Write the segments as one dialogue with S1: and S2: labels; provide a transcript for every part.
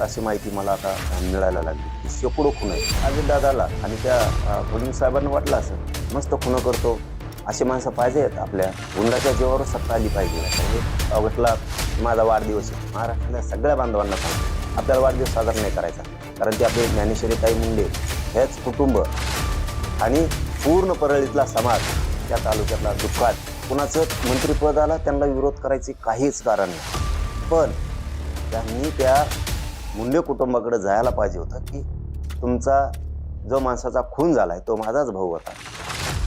S1: अशी माहिती मला आता मिळायला लागली. की शेकडो खून आहेत. अजित दादाला आणि त्या अं, साहेबांना वाटलं असं मस्त खुनं करतो. असे माणसं पाहिजे आहेत आपल्या. गुंडाच्या जीवावर सत्ता आली पाहिजे. म्हणजे ऑगस्टला माझा वाढदिवस आहे. महाराष्ट्रातल्या सगळ्या बांधवांना सांगतो. आपल्याला वाढदिवस साजरा नाही करायचा. कारण ते आपले ज्ञानेश्वरी ताई मुंडे हेच कुटुंब आणि पूर्ण परळीतला समाज त्या तालुक्यातला दुःखात कुणाचं मंत्रिपदाला त्यांना विरोध करायचे काहीच कारण नाही. पण त्यांनी त्या मुंडे कुटुंबाकडे जायला पाहिजे होतं की तुमचा जो माणसाचा खून झाला आहे तो माझाच भाऊ होता.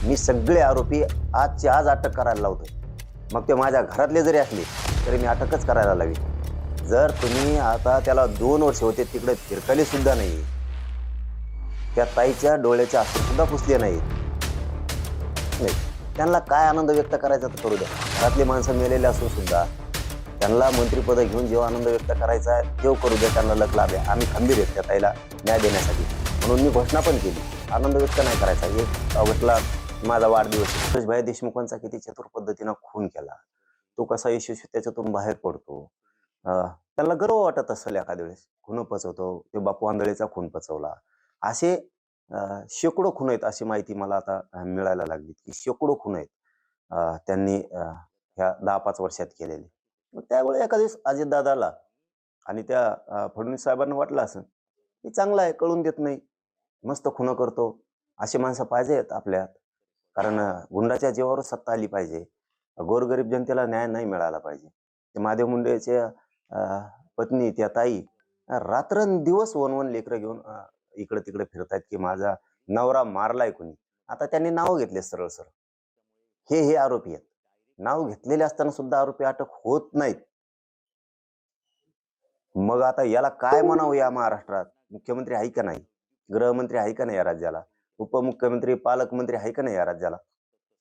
S1: मी सगळे आरोपी आजची आज अटक करायला लावतो मग ते माझ्या घरातले जरी असले तरी मी अटकच करायला लावी जर तुम्ही आता त्याला दोन वर्ष होते तिकडे फिरकले सुद्धा नाही. त्या ताईच्या डोळ्याच्या अश्रू सुद्धा पुसले नाहीत. नाही त्यांना काय आनंद व्यक्त करायचा तर करू द्या. घरातली माणसं मेलेले असून सुद्धा त्यांना मंत्रिपद घेऊन जेव्हा आनंद व्यक्त करायचा आहे तेव्हा करू द्या त्यांना लग लाभ. आहे आम्ही खंबीर आहेत त्या ताईला न्याय देण्यासाठी. म्हणून मी घोषणा पण केली. आनंद व्यक्त नाही करायचा. एक ऑगस्टला माझा वाढदिवस सुरेशभाई देशमुखांचा किती चतुर पद्धतीनं खून केला. तो कसा यशस्वी त्याच्यातून बाहेर पडतो. त्यांना गर्व वाटत असेल एखाद्या वेळेस. खून पचवतो. ते बापू आंधळेचा खून पचवला. असे शेकडो खून आहेत अशी माहिती मला आता मिळायला लागली. की शेकडो खून आहेत त्यांनी ह्या दहा पाच वर्षात केलेले. मग त्यावेळी एका दिवस अजितदादाला आणि त्या फडणवीस साहेबांना वाटलं असं की चांगलं आहे कळून देत नाही. मस्त खुनं करतो. अशी माणसं पाहिजे आहेत आपल्यात. कारण गुंडाच्या जीवावर सत्ता आली पाहिजे. गोरगरीब जनतेला न्याय नाही मिळाला पाहिजे. ते महादेव मुंडेच्या अं, पत्नी त्या ताई रात्रंदिवस वन वन लेकरं घेऊन इकडे तिकडे फिरतायत की माझा नवरा मारलाय कोणी. आता त्यांनी नाव घेतले सरळ सरळ हे हे आरोपी आहेत. नाव घेतलेले असताना सुद्धा आरोपी अटक होत नाहीत. मग आता याला काय म्हणावं या महाराष्ट्रात? मुख्यमंत्री आहे का नाही? गृहमंत्री आहे का नाही या राज्याला? उपमुख्यमंत्री पालकमंत्री आहे का नाही या राज्याला?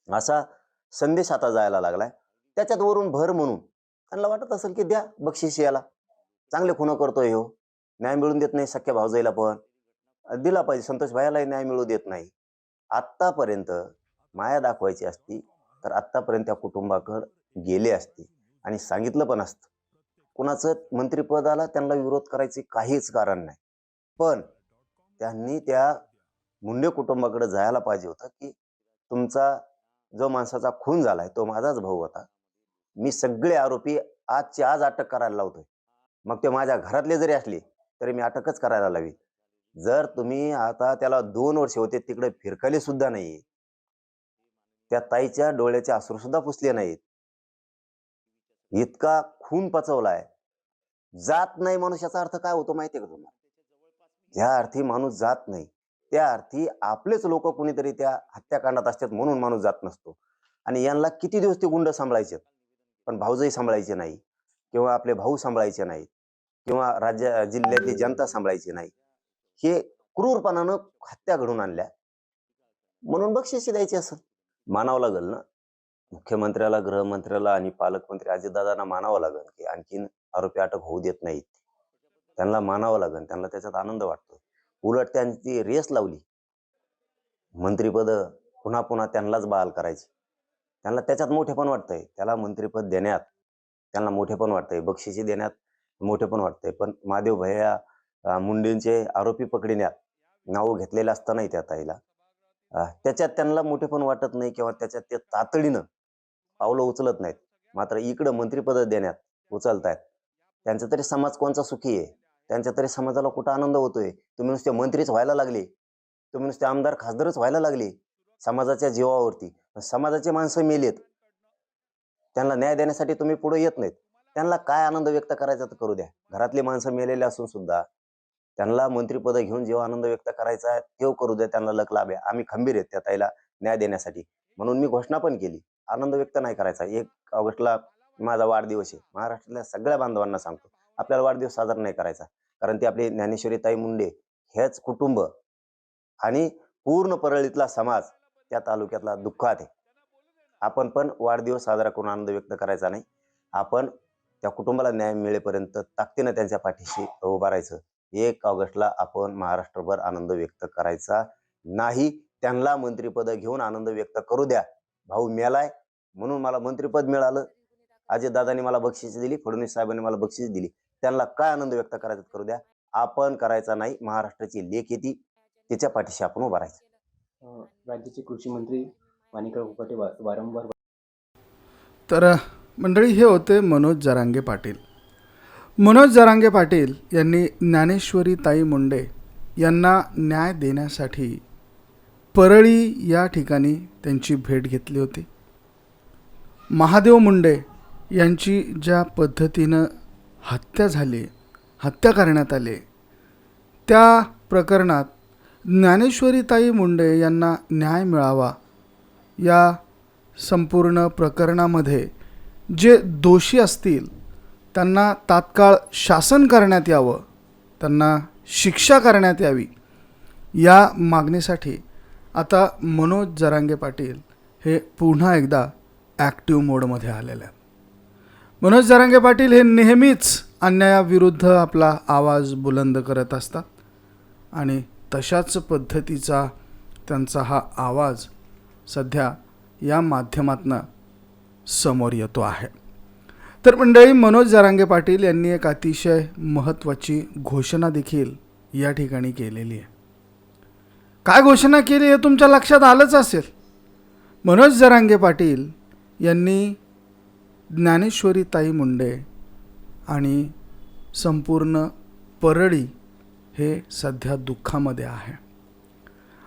S1: असा संदेश आता जायला लागलाय. त्याच्यात वरून भर म्हणून त्यांना वाटत असेल की द्या बक्षीस याला. चांगले खुनं करतोय हो. न्याय मिळून देत नाही सख्या भावजाईला पण. दिला पाहिजे. संतोष भायालाही न्याय मिळू देत नाही. आत्तापर्यंत माया दाखवायची असती तर आत्तापर्यंत त्या कुटुंबाकडे गेले असते. आणि सांगितलं पण असतं. कुणाचं मंत्रिपदाला त्यांना विरोध करायचे काहीच कारण नाही. पण त्यांनी त्या मुंडे कुटुंबाकडे जायला पाहिजे होतं की तुमचा जो माणसाचा खून झालाय तो माझाच भाऊ होता. मी सगळे आरोपी आजची आज अटक करायला लावतोय. मग ते माझ्या घरातले जरी असले तरी मी अटकच करायला लावी जर तुम्ही आता त्याला दोन वर्ष होते तिकडे फिरकले सुद्धा नाही त्या ताईच्या डोळ्याचे अश्रू सुद्धा पुसले नाहीत. इतका खून पचवलाय. जात नाही मनुष्याचा अर्थ काय होतो माहितीये का तुम्हाला? ज्या अर्थी माणूस जात नाही त्या अर्थी आपलेच लोक कुणीतरी त्या हत्याकांडात असतात म्हणून माणूस जात नसतो. आणि यांना किती दिवस ते गुंड सांभाळायचे पण भाऊजही सांभाळायचे नाही. किंवा आपले भाऊ सांभाळायचे नाहीत. किंवा राज्य जिल्ह्यातली जनता सांभाळायची नाही. हे क्रूरपणानं हत्या घडून आणल्या. म्हणून बक्षिसी द्यायची असं. मानावं लागेल ना? मुख्यमंत्र्याला गृहमंत्र्याला आणि पालकमंत्री अजितदादांना मानावं लागेल की आणखीन आरोपी अटक होऊ देत नाहीत. त्यांना मानावं लागेल त्यांना त्याच्यात आनंद वाटतो उलट त्यांची रेस लावली. मंत्रीपद पुन्हा पुन्हा त्यांनाच बहाल करायची. त्यांना त्याच्यात मोठेपण वाटतंय. त्याला मंत्रीपद देण्यात त्यांना मोठेपण वाटतंय. बक्षिसी देण्यात मोठेपण वाटतंय. पण महादेव भैया मुंडेंचे आरोपी पकडण्यात नाव घेतलेलं असतानाही त्या ताईला त्याच्यात त्यांना मोठेपण वाटत नाही किंवा त्याच्यात ते तातडीनं पावलं उचलत नाहीत. मात्र इकडं मंत्रिपद देण्यात उचलतायत. त्यांचा तरी समाज कोणचा सुखी आहे? त्यांच्या तरी समाजाला कुठं आनंद होतोय? तुम्ही नुसते मंत्रीच व्हायला लागले. तुम्ही नुसते आमदार खासदारच व्हायला लागले समाजाच्या जीवावरती. समाजाचे माणसं मेलेत. त्यांना न्याय देण्यासाठी तुम्ही पुढे येत नाहीत. त्यांना काय आनंद व्यक्त करायचा तर करू द्या. घरातली माणसं मेलेले असून सुद्धा त्यांना मंत्रिपद घेऊन जेव्हा आनंद व्यक्त करायचा आहे तेव्हा करू द्या त्यांना लक लाभ आहे आम्ही खंबीर आहेत त्या ताईला न्याय देण्यासाठी. म्हणून मी घोषणा पण केली. आनंद व्यक्त नाही करायचा. एक ऑगस्टला माझा वाढदिवस आहे. महाराष्ट्रातल्या सगळ्या बांधवांना सांगतो. आपल्याला वाढदिवस साजरा नाही करायचा. कारण ते आपले ज्ञानेश्वरी ताई मुंडे हेच कुटुंब आणि पूर्ण परळीतला समाज त्या तालुक्यातला दुःखात आहे. आपण पण वाढदिवस साजरा करून आनंद व्यक्त करायचा नाही. आपण त्या कुटुंबाला न्याय मिळेपर्यंत ताकदीनं त्यांच्या पाठीशी उभारायचं एक ऑगस्टला आपण महाराष्ट्रभर आनंद व्यक्त करायचा नाही. त्यांना मंत्रिपद घेऊन आनंद व्यक्त करू द्या. भाऊ मेलाय म्हणून मला मंत्रिपद मिळालं. अजितदादांनी मला बक्षीस दिली फडणवीस साहेबांनी मला बक्षीस दिली. त्यांना काय आनंद व्यक्त करायचं करू द्या. आपण करायचा नाही महाराष्ट्राची लेख येते. तिच्या पाठीशी आपण उभा राहायचं.
S2: राज्याचे कृषी मंत्री माणिकराव कोकाटे वा वारंवार
S3: तर मंडळी हे होते मनोज जरांगे पाटील. मनोज जरांगे पाटील यांनी ज्ञानेश्वरी ताई मुंडे यांना न्याय देण्यासाठी परळी या ठिकाणी त्यांची भेट घेतली होती. महादेव मुंडे यांची ज्या पद्धतीनं हत्या झाली हत्या करण्यात आली त्या प्रकरणात ज्ञानेश्वरीताई मुंडे यांना न्याय मिळावा या संपूर्ण प्रकरणामध्ये जे दोषी असतील त्यांना तात्काळ शासन करण्यात यावं त्यांना शिक्षा करण्यात यावी या मागणीसाठी आता मनोज जरांगे पाटील हे पुन्हा एकदा ॲक्टिव्ह मोडमध्ये आलेले आहेत. मनोज जरांगे पाटील हे नेहमीच अन्यायाविरुद्ध आपला आवाज बुलंद करत असतात आणि तशाच पद्धतीचा त्यांचा हा आवाज सध्या या माध्यमातनं समोर येतो आहे. तर मंडळी मनोज जरांगे पाटील यांनी एक अतिशय महत्त्वाची घोषणा देखील या ठिकाणी केलेली आहे. काय घोषणा केली हे तुमच्या लक्षात आलंच असेल? मनोज जरांगे पाटील यांनी ज्ञानेश्वरी ताई मुंडे आणि संपूर्ण परळी हे सध्या दुःखामध्ये आहे.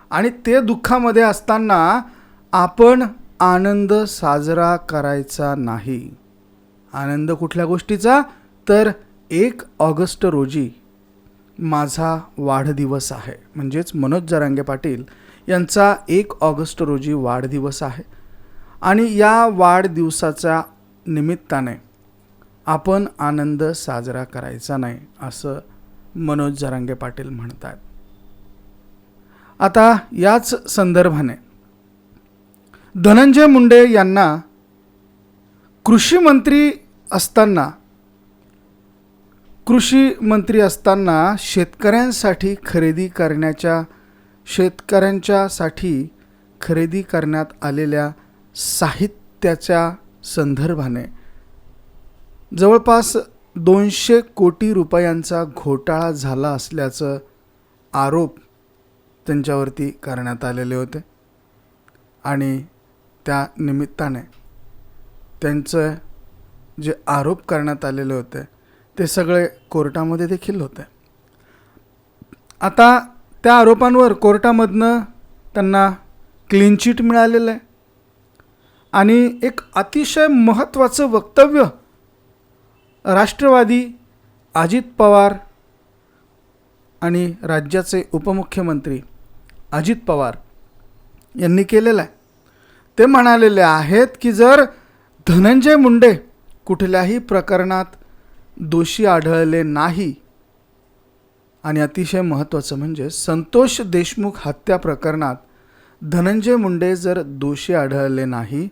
S3: आणि ते दुःखामध्ये असताना आपण आनंद साजरा करायचा नाही. आनंद कुठल्या गोष्टीचा? तर एक ऑगस्ट रोजी माझा वाढदिवस आहे. म्हणजेच मनोज जरांगे पाटील यांचा एक ऑगस्ट रोजी वाढदिवस आहे. आणि या वाढदिवसाच्या निमित्ताने आपण आनंद साजरा करायचा नाही असं मनोज जरांगे पाटील म्हणतात. आता याच संदर्भाने धनंजय मुंडे यांना कृषी मंत्री असताना कृषी मंत्री असताना शेतकऱ्यांसाठी खरेदी करण्याच्या शेतकऱ्यांच्यासाठी खरेदी करण्यात आलेल्या साहित्याच्या संदर्भाने जवळपास दोनशे कोटी रुपयांचा घोटाळा झाला असल्याचं आरोप त्यांच्यावरती करण्यात आलेले होते. आणि त्या निमित्ताने त्यांचं जे आरोप करण्यात आलेले होते ते सगळे कोर्टामध्ये देखील होते. आता त्या आरोपांवर कोर्टामधनं त्यांना क्लीन चिट मिळालेलं आहे. आणि एक अतिशय महत्त्वाचं वक्तव्य राष्ट्रवादी अजित पवार आणि राज्याचे उपमुख्यमंत्री अजित पवार यांनी केलेलं आहे. ते म्हणालेले आहेत की जर धनंजय मुंडे कुठल्याही प्रकरणात दोषी आढळले नाही. आणि अतिशय महत्त्वाचं म्हणजे संतोष देशमुख हत्या प्रकरणात धनंजय मुंडे जर दोषी आढळले नाही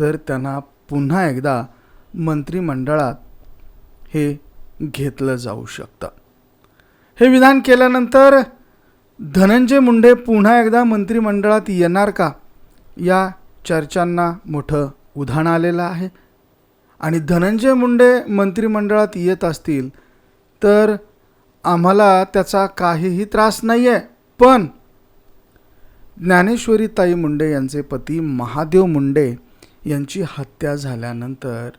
S3: तर त्यांना पुन्हा एकदा मंत्रिमंडळात हे घेतलं जाऊ शकतं. हे विधान केल्यानंतर धनंजय मुंडे पुन्हा एकदा मंत्रिमंडळात येणार का? या चर्चांना मोठं उधाण आलेलं आहे. आणि धनंजय मुंडे मंत्रिमंडळात येत असतील तर आम्हाला त्याचा काहीही त्रास नाही आहे पण ज्ञानेश्वरी ताई मुंडे यांचे पती महादेव मुंडे यांची हत्या झाल्यानंतर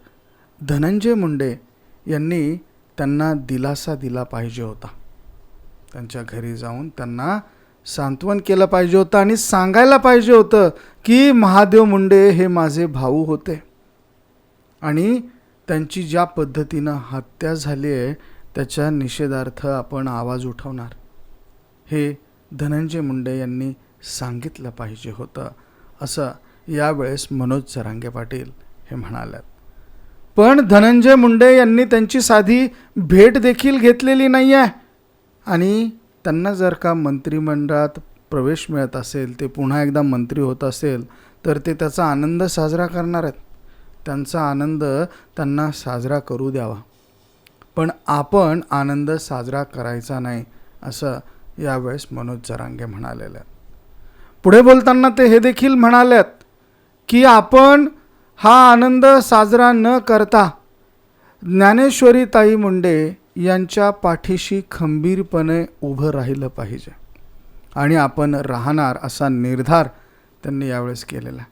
S3: धनंजय मुंडे यांनी त्यांना दिलासा दिला पाहिजे होता. त्यांच्या घरी जाऊन त्यांना सांत्वन केलं पाहिजे होतं आणि सांगायला पाहिजे होतं की महादेव मुंडे हे माझे भाऊ होते. आणि त्यांची ज्या पद्धतीनं हत्या झाली आहे त्याच्या निषेधार्थ आपण आवाज उठवणार. हे धनंजय मुंडे यांनी सांगितलं पाहिजे होतं. असं यावेळेस मनोज जरांगे पाटील हे म्हणाल्यात. पण धनंजय मुंडे यांनी त्यांची साधी भेट देखील घेतलेली नाही आहे आणि त्यांना जर का मंत्रिमंडळात प्रवेश मिळत असेल ते पुन्हा एकदा मंत्री होत असेल तर ते त्याचा आनंद साजरा करणार आहेत. त्यांचा आनंद त्यांना साजरा करू द्यावा. पण आपण आनंद साजरा करायचा नाही असं यावेळेस मनोज जरांगे म्हणालेले आहेत. पुढे बोलताना ते हे देखील म्हणाल्यात की आपण हा आनंद साजरा न करता ज्ञानेश्वरी ताई मुंडे यांच्या पाठीशी खंबीरपणे उभं राहिलं पाहिजे. आणि आपण राहणार असा निर्धार त्यांनी यावेळेस केलेला.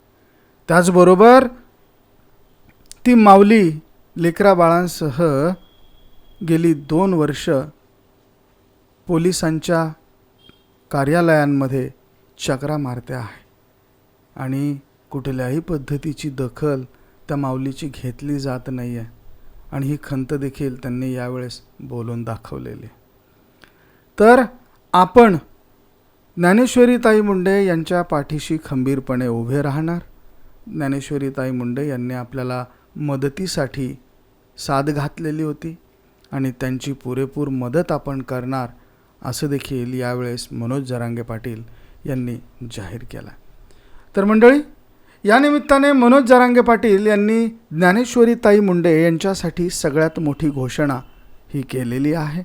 S3: त्याचबरोबर ती माऊली लेकरा बाळांसह गेली दोन वर्ष पोलिसांच्या कार्यालयांमध्ये चक्रा मारते आहे. आणि कुठल्याही पद्धतीची दखल त्या माऊलीची घेतली जात नाही आहे आणि ही खंत देखील त्यांनी यावेळेस बोलून दाखवलेली. तर आपण ज्ञानेश्वरीताई मुंडे यांच्या पाठीशी खंबीरपणे उभे राहणार. ज्ञानेश्वरीताई मुंडे यांनी आपल्याला मदतीसाठी साथ घातलेली होती आणि त्यांची पुरेपूर मदत आपण करणार असं देखील यावेळेस मनोज जरांगे पाटील यांनी जाहीर केला. तर मंडळी या निमित्ताने मनोज जरांगे पाटील यांनी ज्ञानेश्वरी ताई मुंडे यांच्यासाठी सगळ्यात मोठी घोषणा ही केलेली आहे.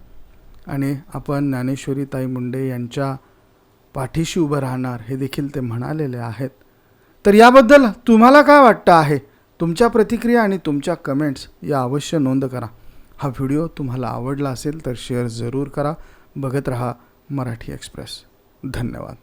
S3: आणि आपण ज्ञानेश्वरी ताई मुंडे यांच्या पाठीशी उभं राहणार हे देखील ते म्हणालेले आहेत. तर याबद्दल तुम्हाला काय वाटतं आहे? तुमच्या प्रतिक्रिया आणि तुमच्या कमेंट्स या अवश्य नोंद करा. हा व्हिडिओ तुम्हाला आवडला असेल तर शेअर जरूर करा. बघत रहा मराठी एक्सप्रेस. धन्यवाद.